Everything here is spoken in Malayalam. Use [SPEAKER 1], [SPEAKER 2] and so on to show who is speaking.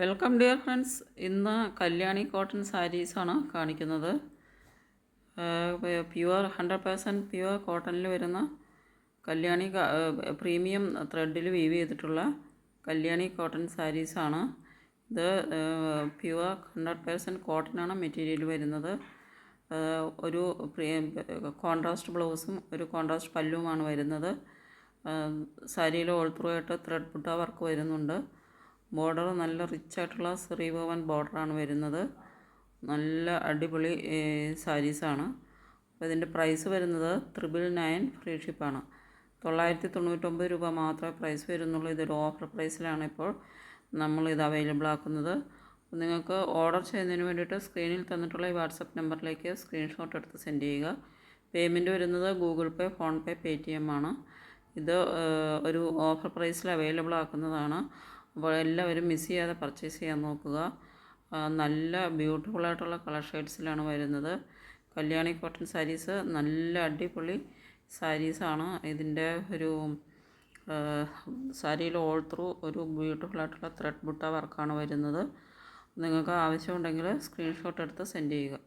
[SPEAKER 1] വെൽക്കം ഡിയർ ഫ്രണ്ട്സ് ഇന്ന് കല്യാണി കോട്ടൺ സാരീസാണ് കാണിക്കുന്നത്. പ്യുവർ ഹൺഡ്രഡ് പേഴ്സന്റ് പ്യുവർ കോട്ടണിൽ വരുന്ന കല്യാണി പ്രീമിയം ത്രെഡിൽ വീവ് ചെയ്തിട്ടുള്ള കല്യാണി കോട്ടൺ സാരീസാണ് ഇത് പ്യുവർ ഹൺഡ്രഡ് പേഴ്സന്റ് കോട്ടനാണ് മെറ്റീരിയൽ വരുന്നത്. ഒരു കോൺട്രാസ്റ്റ് ബ്ലൗസും ഒരു കോൺട്രാസ്റ്റ് പല്ലുമാണ് വരുന്നത്. സാരിയിൽ ഓൾ ത്രൂ ആയിട്ട് ത്രെഡ് പുട്ട വർക്ക് വരുന്നുണ്ട്. ബോർഡർ നല്ല റിച്ച് ആയിട്ടുള്ള സെറി ബോർഡറാണ് വരുന്നത്. നല്ല അടിപൊളി സാരീസാണ്. അപ്പോൾ ഇതിന്റെ പ്രൈസ് വരുന്നത് ത്രിബിൾ നയൻ ഫ്രീ ഷിപ്പാണ് തൊള്ളായിരത്തി തൊണ്ണൂറ്റൊമ്പത് രൂപ മാത്രമേ പ്രൈസ് വരുന്നുള്ളൂ. ഇതൊരു ഓഫർ പ്രൈസിലാണ് ഇപ്പോൾ നമ്മൾ ഇത് അവൈലബിൾ ആക്കുന്നത് നിങ്ങൾക്ക് ഓർഡർ ചെയ്യുന്നതിന് വേണ്ടിയിട്ട് സ്ക്രീനിൽ തന്നിട്ടുള്ള ഈ വാട്സപ്പ് നമ്പറിലേക്ക് സ്ക്രീൻഷോട്ട് എടുത്ത് സെൻഡ് ചെയ്യുക. പേയ്മെന്റ് വരുന്നത് Google Pay PhonePe Paytm ആണ്. ഇത് ഒരു ഓഫർ പ്രൈസിൽ അവൈലബിൾ ആക്കുന്നതാണ് അപ്പോൾ എല്ലാവരും മിസ് ചെയ്യാതെ പർച്ചേസ് ചെയ്യാൻ നോക്കുക. നല്ല ബ്യൂട്ടിഫുൾ ആയിട്ടുള്ള കളർ ഷെയ്ഡ്സിലാണ് വരുന്നത്. കല്യാണി കോട്ടൺ സാരീസ് നല്ല അടിപൊളി സാരീസാണ്. ഇതിന്റെ ഒരു സാരിയിൽ ഓൾ ത്രൂ ഒരു ബ്യൂട്ടിഫുൾ ആയിട്ടുള്ള ത്രെഡ് ബുട്ട വർക്കാണ് വരുന്നത്. നിങ്ങൾക്ക് ആവശ്യമുണ്ടെങ്കിൽ സ്ക്രീൻഷോട്ട് എടുത്ത് സെൻഡ് ചെയ്യുക.